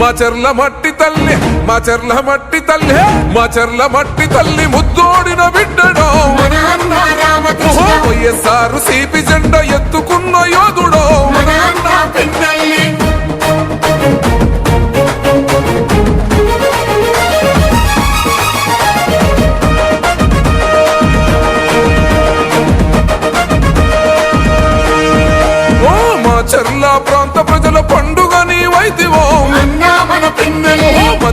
మా చెర్ల మట్టి తల్లి మా చెర్ల మట్టి తల్లి మా చెర్ల మట్టి తల్లి ముద్దోడిన బిడ్డడో. మన వైఎస్ఆర్ సిపి జెండ ఎత్తుకున్న యోధుడో.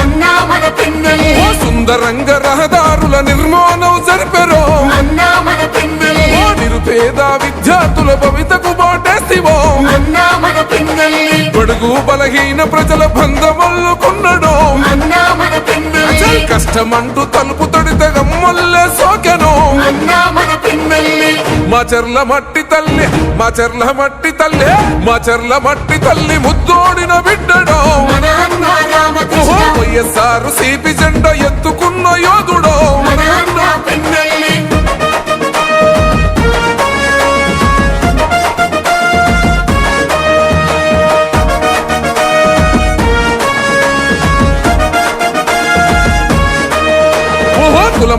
అన్న మన పిన్నెల్లి సుందరంగ రహదారుల నిర్మాణం జరిపెరో. నిరుపేద విద్యార్థుల భవితకు బాటేసివో. బడుగు బలహీన ప్రజల బంధమల్లుకున్నడో కష్టమంటూ తలుపు తడితే గమ్మల్లే సోకెను. మా చెర్ల మట్టి తల్లి మా చెర్ల మట్టి తల్లి మా చెర్ల మట్టి తల్లి ముద్దోడిన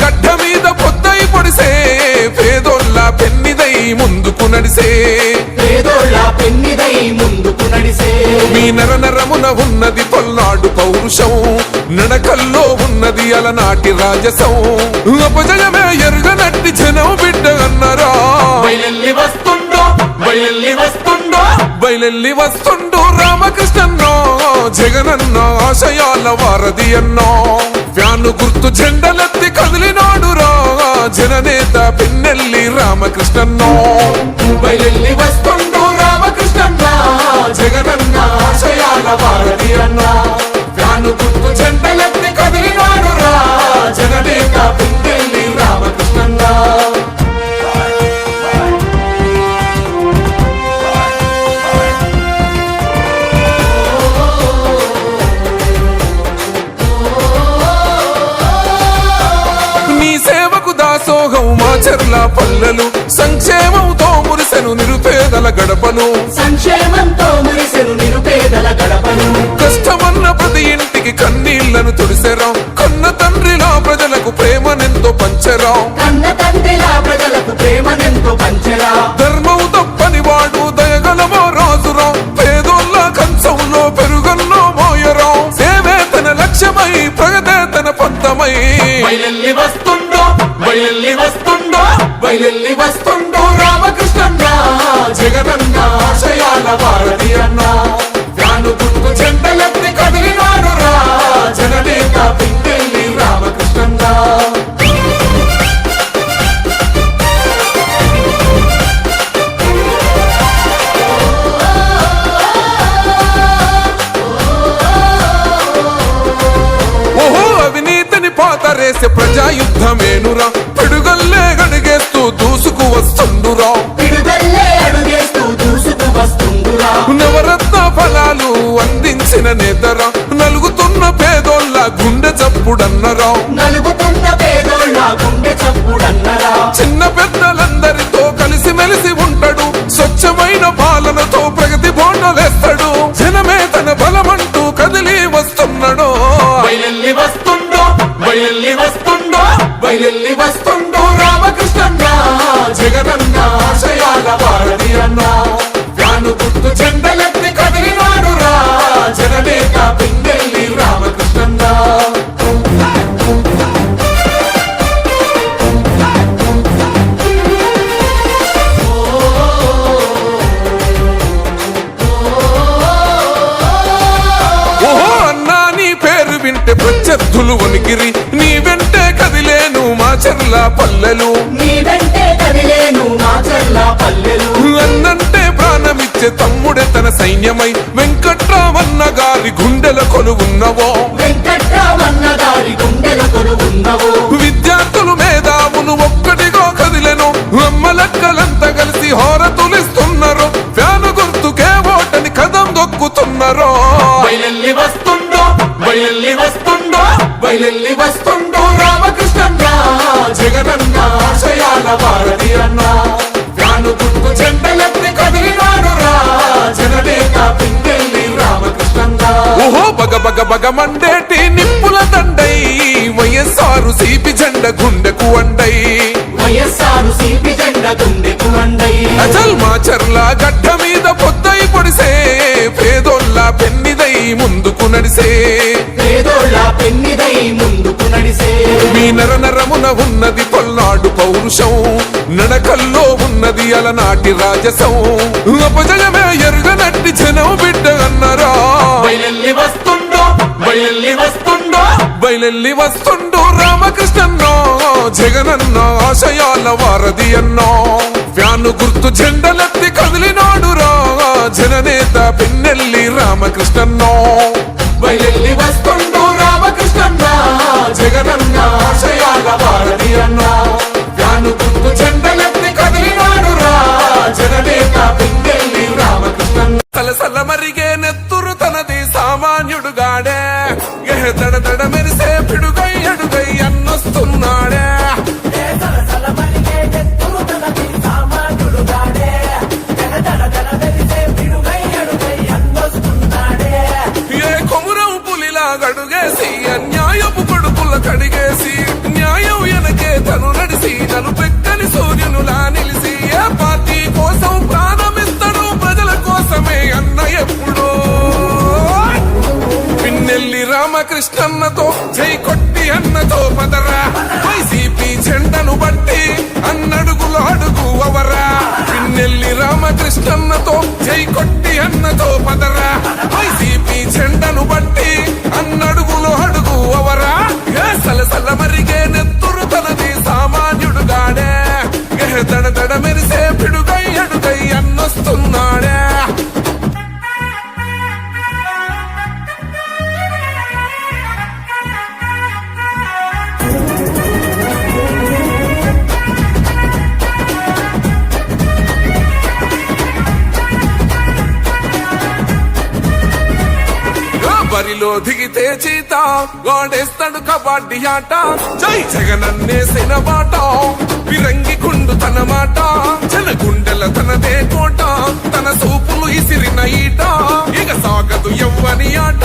గడ్డ మీద పొద్దై పొడిసే పేదోళ్ళ పెన్నిదై ముందుకు నడిసే. పేదోళ్ళ పెన్నిదై ముందుకు నడిసే. మీ నర నరమున ఉన్నది పల్నాడు పౌరుషం నడకల్లో ఉన్నది అలనాటి రాజసం. అపజయమే ఎరుగనట్టి జనం బిడ్డ అన్నరా. వస్తుండో బయలెల్లి వస్తుండో. బయలెల్లి వస్తుండు రామకృష్ణన్నో జగనన్న ఆశయాల వారధి అన్నో. ఫ్యాను గుర్తు జెండలెత్తి కదిలినాడు రా. జననేత పిన్నెల్లి రామకృష్ణన్నో. బయలెల్లి వస్తుండో రామకృష్ణన్న. జగనన్న ఆశయాల వారధి అన్న ఫ్యాను గుర్తు కన్నీళ్ళను తుడిసెరా. కన్న తండ్రిలా ప్రజలకు ప్రేమనెంతో పంచరా. కన్న తండ్రిలా ప్రజలకు ప్రేమనెంతో పంచరా. ధర్మం తప్పని వాడు దయగలమో రాజురా. పేదోళ్ళ కంచంలో పెరుగన్నో మోయరా. సేవే తన లక్ష్యమై ప్రగతే తన పంతమై వస్తుండో వస్తుండో వస్తుండో. వస్తుండురా. నవరత్న ఫలాలు అందించిన నేతరా. నలుగుతున్న పేదోళ్ళ గుండె చప్పుడన్నరా. నలుగుతున్న పేదోళ్ళ గుండె చప్పుడన్నరా. చిన్న పెద్దలందరితో కలిసి మెలిసి ఉంటాడు. స్వచ్ఛమైన పాలనతో ప్రగతి బోండలేస్తాడు జనమే తన బలమంటూ కదిలి వస్తున్నాడు. బయలెల్లి వస్తుండో వస్తుండో బయలెల్లి వస్తుండో రామకృష్ణన్న జగనన్న ఆశయాల భారతి అన్న. ఫ్యాను గుర్తు చెండలెత్తి ప్రత్యర్థులు వణికిరి. నీ వెంటే కదిలేను మా చెర్ల పల్లెలు. అన్నంటే ప్రాణమిచ్చే తమ్ముడే తన సైన్యమై. వెంకట్రామన్న గారి గుండెల కొలువున్నవో. వెంకట్రామన్న గారి గుండెల కొనుగున్నవు విద్యార్థులు మేధావులు బయలెల్లి వస్తుండో రామకృష్ణన్న జగనన్న ఆశయాల భారతి అన్న. ఫ్యాను గుర్తు చెండలెత్తి కదిలినాడు రా జగనేత పింగెల్లి రామకృష్ణన్న ఓహో బగ బగ బగ మండేటి నిప్పుల దండై వైఎస్ఆర్ సిపి జెండ గుండెకు వండై వైఎస్ఆర్ సిపి జెండ గుండెకు మండై అచల్ మా చర్ల గడ్డ మీద ముందుకు నడిసే. మీ నర నరమున ఉన్నది పల్నాడు పౌరుషం. నడకల్లో ఉన్నది అలనాటి రాజసం. అపజయమే ఎరుగనట్టి జనం బిడ్డ అన్నరా. బయలెల్లి వస్తుండో రామకృష్ణన్నో జగనన్న ఆశయాల వారధి అన్నో. వ్యాను గుర్తు జెండల పొన్నెల్లి రామకృష్ణన్నో. గాలిలో దిగితే చీతా గోడేస్తాడు కబడ్డీ ఆట. జై జగనన్నే మాట విరంగి కుండు తన మాట. జన గుండెల తనదే కోట. తన సూపులు ఇసిరిన ఈట. ఇక సాగదు ఎవ్వని ఆట.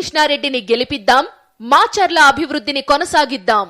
కృష్ణారెడ్డిని గెలిపిద్దాం మాచర్ల అభివృద్ధిని కొనసాగిద్దాం.